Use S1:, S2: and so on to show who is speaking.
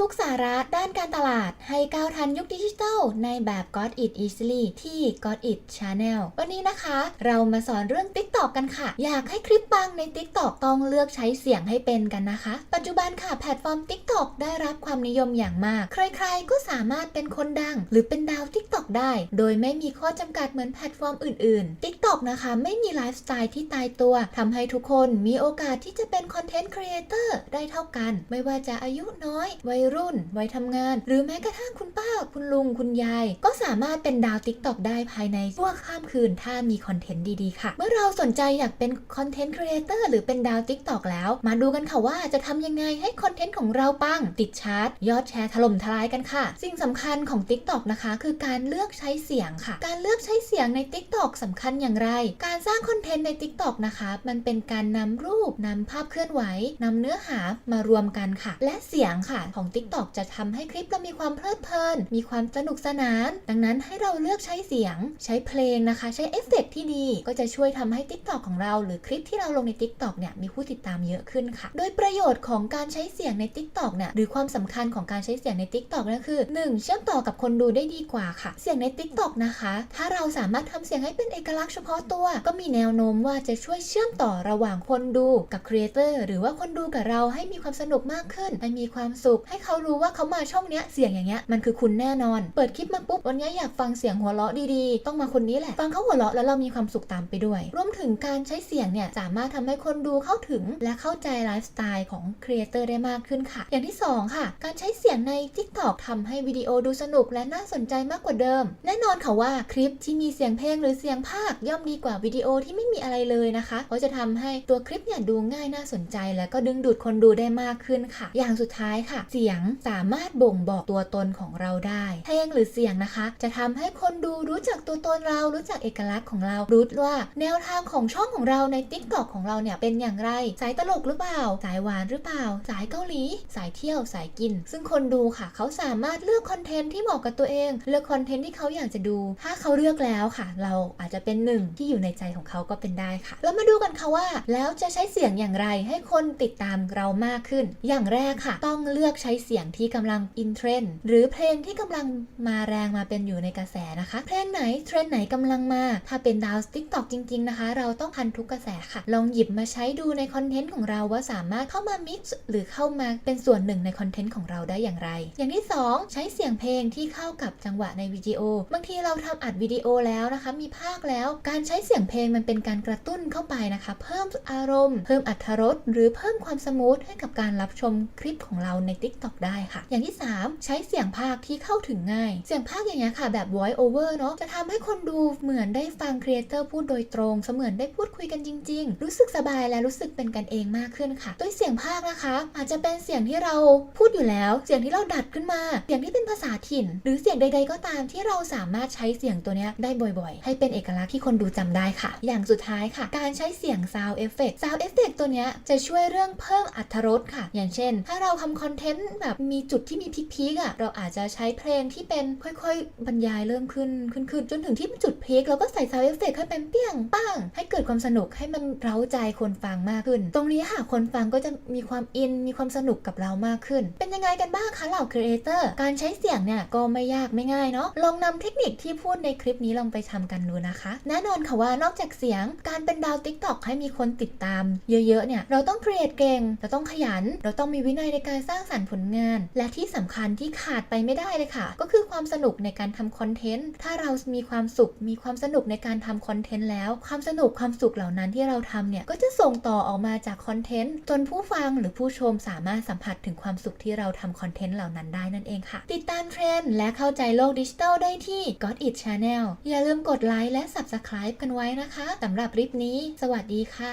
S1: ทุกสาระด้านการตลาดให้ก้าวทันยุคดิจิทัลในแบบ Got It Easily ที่ Got It Channel วันนี้นะคะ เรามาสอนเรื่อง TikTok กันค่ะ อยากให้คลิปปังใน TikTok ต้องเลือกใช้เสียงให้เป็นกันนะคะ ปัจจุบันค่ะแพลตฟอร์ม TikTok ได้รับความนิยมอย่างมาก ใครๆ ก็สามารถเป็นคนดัง หรือเป็นดาว TikTok ได้ โดยไม่มีข้อจำกัดเหมือนแพลตฟอร์มอื่นๆ TikTok นะคะไม่มีไลฟ์สไตล์ที่ตายตัวทำให้ทุกคนมีโอกาสที่จะเป็นคอนเทนต์ครีเอเตอร์ได้เท่ากัน ไม่ว่าจะอายุน้อยวัยรุ่น วัยทำงาน หรือแม้กระทั่งคุณป้า คุณลุง คุณยาย ก็สามารถเป็นดาว TikTok ได้ภายในชั่วข้ามคืน ถ้ามีคอนเทนต์ดีๆค่ะ เมื่อเราสนใจอยากเป็นคอนเทนต์ครีเอเตอร์หรือเป็นดาว TikTok แล้ว มาดูกันค่ะว่าจะทำยังไงให้คอนเทนต์ของเราปัง ติดชาร์ตยอดแชร์ถล่มทลายกันค่ะ สิ่งสำคัญของ TikTok นะคะ คือการเลือกใช้เสียงค่ะ การเลือกใช้เสียงใน TikTok สำคัญอย่างไร การสร้างคอนเทนต์ใน TikTok นะคะ มันเป็นการนำรูปนำภาพเคลื่อนไหวนำเนื้อหามารวมกันค่ะ และเสียงค่ะของ TikTok จะทำให้คลิปเรามีความเพลิดเพลิน มีความสนุกสนาน ดังนั้นให้เราเลือกใช้เสียง ใช้เพลงนะคะ ใช้เอฟเฟกต์ที่ดี ก็จะช่วยทำให้ TikTok ของเรา หรือคลิปที่เราลงใน TikTok เนี่ยมีผู้ติดตามเยอะขึ้นค่ะ โดยประโยชน์ของการใช้เสียงใน TikTok เนี่ยหรือความสำคัญของการใช้เสียงใน TikTok นั่นคือ 1. เชื่อมต่อกับคนดูได้ดีกว่าค่ะ เสียงใน TikTok นะคะ ถ้าเราสามารถทำเสียงให้เป็นเอกลักษณ์เฉพาะตัว ก็มีแนวโน้มว่าจะช่วยเชื่อมต่อระหว่างคนดูกับครีเอเตอร์หรือว่าคนดูกับเราให้มีความสนุกมากขึ้นให้มีความสุขให้เขารู้ว่าเขามาช่องเนี้ยเสียงอย่างเงี้ยมันคือคุณแน่นอน เปิดคลิปมาปุ๊บวันนี้อยากฟังเสียงหัวเราะดีๆ ต้องมาคนนี้แหละ ฟังเขาหัวเราะแล้วเรามีความสุขตามไปด้วย รวมถึงการใช้เสียงเนี่ยสามารถทำให้คนดูเข้าถึง และเข้าใจไลฟ์สไตล์ของครีเอเตอร์ได้มากขึ้นค่ะ อย่างที่สองค่ะ การใช้เสียงใน TikTok ทำให้วิดีโอดูสนุกและน่าสนใจมากกว่าเดิม แน่นอนค่ะว่าคลิปที่มีเสียงเพลงหรือเสียงภาคย่อมดีกว่าวิดีโอที่ไม่มีอะไรเลยนะคะเพราะจะทำให้ตัวคลิปเนี่ยดูง่ายน่าสนใจ และก็ดึงดูดคนดูได้มากขึ้นค่ะ อย่างสุดท้ายค่ะ เสียงสามารถบ่งบอกตัวตนของเราได้ เพลงหรือเสียงนะคะ จะทำให้คนดูรู้จักตัวตนเรา รู้จักเอกลักษณ์ของเรา รู้ว่าแนวทางของช่องของเราใน t ิ k t o k ของเราเนี่ยเป็นอย่างไร สายตลกหรือเปล่า สายหวานหรือเปล่า สายเกาหลี สายเที่ยว สายกิน ซึ่งคนดูค่ะ เขาสามารถเลือกคอนเทนต์ที่เหมาะกับตัวเอง เลือกคอนเทนต์ที่เขาอยากจะดู ถ้าเขาเลือกแล้วค่ะ เราอาจจะเป็นหนึ่งที่อยู่ในใจของเขาก็เป็นได้ค่ะ แล้วมาดูกันค่ะว่า แล้วจะใช้เสียงอย่างไรให้คนติดตามเรามากขึ้น อย่างแรกค่ะ ต้องเลือกใช้เสียงที่กำลังอินเทรนด์หรือเพลงที่กำลังมาแรงมาเป็นอยู่ในกระแสนะคะ เพลงไหนเทรนด์ไหนกำลังมา ถ้าเป็นดาวสติ๊กตอกจริง ๆ นะคะ เราต้องทันทุกกระแสค่ะ ลองหยิบมาใช้ดูในคอนเทนต์ของเราว่าสามารถเข้ามามิกซ์หรือเข้ามาเป็นส่วนหนึ่งในคอนเทนต์ของเราได้อย่างไร อย่างที่ 2 ใช้เสียงเพลงที่เข้ากับจังหวะในวิดีโอ บางทีเราทำอัดวิดีโอแล้วนะคะ มีภาคแล้ว การใช้เสียงเพลงมันเป็นการกระตุ้นเข้าไปนะคะ เพิ่มอารมณ์ เพิ่มอรรถรสหรือเพิ่มความสมูทให้กับการรับชมคลิปของเราใน TikTok ได้ค่ะ อย่างที่ 3 ใช้เสียงภาคที่เข้าถึงง่าย เสียงภาคอย่างเงี้ยค่ะ แบบ voice over เนาะจะทำให้คนดูเหมือนได้ฟังครีเอเตอร์พูดโดยตรง เสมือนได้พูดคุยกันจริง ๆ รู้สึกสบายและรู้สึกเป็นกันเองมากขึ้นค่ะด้วยเสียงภาคนะคะ อาจจะเป็นเสียงที่เราพูดอยู่แล้ว เสียงที่เราดัดขึ้นมา เสียงที่เป็นภาษาถิ่น หรือเสียงใด ๆ ก็ตามที่เราสามารถใช้เสียงตัวเนี้ยได้บ่อยๆ ให้เป็นเอกลักษณ์ที่คนดูจำได้ค่ะ อย่างสุดท้ายค่ะ การใช้เสียง sound effect sound effect ตัวเนี้ยจะช่วยเรื่องเพิ่มอรรถรสค่ะ อย่างเช่น ถ้าเราทำคอนเทนต์แบบมีจุดที่มีพีคๆอะเราอาจจะใช้เพลงที่เป็นค่อยๆ บรรยายเริ่มขึ้นขึ้นขึ้นจนถึงที่จุดพีคเราก็ใส่ sound effect ให้เป็นเปี้ยงป้างให้เกิดความสนุกให้มันเร้าใจคนฟังมากขึ้น ตรงนี้ค่ะคนฟังก็จะมีความอินมีความสนุกกับเรามากขึ้น เป็นยังไงกันบ้างคะเหล่าครีเอเตอร์การใช้เสียงเนี่ยก็ไม่ยากไม่ง่ายเนาะลองนำเทคนิคที่พูดในคลิปนี้ลองไปทำกันดูนะคะ แน่นอนค่ะว่านอกจากเสียงการเป็นดาว TikTok ให้มีคนติดตาม เยอะๆเนี่ยเราต้องครีเอทเก่งเราต้องขยัน เราต้องมีวินัยในการสร้างสรรค์ผลงาน และที่สำคัญที่ขาดไปไม่ได้เลยค่ะ ก็คือความสนุกในการทำคอนเทนต์ ถ้าเรามีความสุข มีความสนุกในการทำคอนเทนต์แล้ว ความสนุกความสุขเหล่านั้นที่เราทำเนี่ย ก็จะส่งต่อออกมาจากคอนเทนต์ จนผู้ฟังหรือผู้ชมสามารถสัมผัสถึงความสุขที่เราทำคอนเทนต์เหล่านั้นได้นั่นเองค่ะ ติดตามเทรนด์และเข้าใจโลกดิจิทัลได้ที่ Got It Channel อย่าลืมกดไลค์และ Subscribe กันไว้นะคะสำหรับคลิปนี้ สวัสดีค่ะ